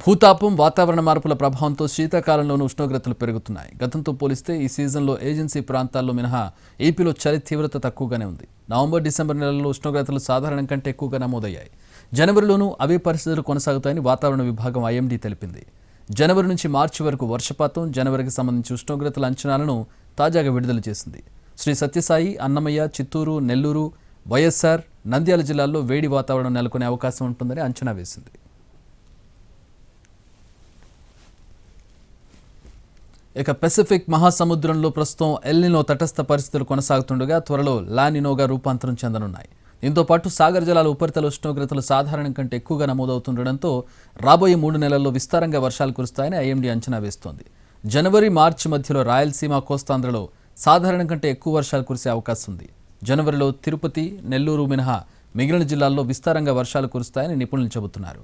భూతాపం వాతావరణ మార్పుల ప్రభావంతో శీతాకాలంలోనూ ఉష్ణోగ్రతలు పెరుగుతున్నాయి. గతంతో పోలిస్తే ఈ సీజన్లో ఏజెన్సీ ప్రాంతాల్లో మినహా ఏపీలో చలి తీవ్రత తక్కువగానే ఉంది. నవంబర్ డిసెంబర్ నెలల్లో ఉష్ణోగ్రతలు సాధారణం కంటే ఎక్కువగా నమోదయ్యాయి. జనవరిలోనూ అవే పరిస్థితులు కొనసాగుతాయని వాతావరణ విభాగం ఐఎండీ తెలిపింది. జనవరి నుంచి మార్చి వరకు వర్షపాతం జనవరికి సంబంధించి ఉష్ణోగ్రతల అంచనాలను తాజాగా విడుదల చేసింది. శ్రీ సత్యసాయి అన్నమయ్య చిత్తూరు నెల్లూరు వైఎస్ఆర్ నంద్యాల జిల్లాల్లో వేడి వాతావరణం నెలకొనే అవకాశం ఉంటుందని అంచనా వేసింది. ఇక పెసిఫిక్ మహాసముద్రంలో ప్రస్తుతం ఎల్నినో తటస్థ పరిస్థితులు కొనసాగుతుండగా త్వరలో లానినోగా రూపాంతరం చెందనున్నాయి. దీంతో పాటు సాగర్ జలాల ఉపరితల ఉష్ణోగ్రతలు సాధారణం కంటే ఎక్కువగా నమోదవుతుండటంతో రాబోయే మూడు నెలల్లో విస్తారంగా వర్షాలు కురుస్తాయని ఐఎండీ అంచనా వేస్తోంది. జనవరి మార్చి మధ్యలో రాయలసీమ కోస్తాంధ్రలో సాధారణం కంటే ఎక్కువ వర్షాలు కురిసే అవకాశం ఉంది. జనవరిలో తిరుపతి నెల్లూరు మినహా మిగిలిన జిల్లాల్లో విస్తారంగా వర్షాలు కురుస్తాయని నిపుణులు చెబుతున్నారు.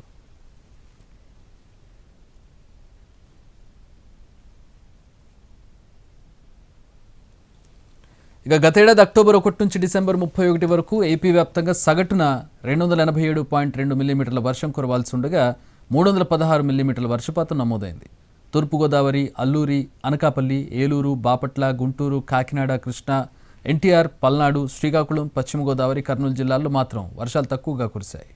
ఇక గతేడాది అక్టోబర్ ఒకటి నుంచి డిసెంబర్ ముప్పై ఒకటి వరకు ఏపీ వ్యాప్తంగా సగటున రెండు వందల ఎనభై ఏడు పాయింట్ రెండు మిల్లీమీటర్ల వర్షం కురవాల్సి ఉండగా మూడు వందల పదహారు మిల్లీమీటర్ల వర్షపాతం నమోదైంది. తూర్పుగోదావరి అల్లూరి అనకాపల్లి ఏలూరు బాపట్ల గుంటూరు కాకినాడ కృష్ణా ఎన్టీఆర్ పల్నాడు శ్రీకాకుళం పశ్చిమ గోదావరి కర్నూలు జిల్లాల్లో మాత్రం వర్షాలు తక్కువగా కురిశాయి.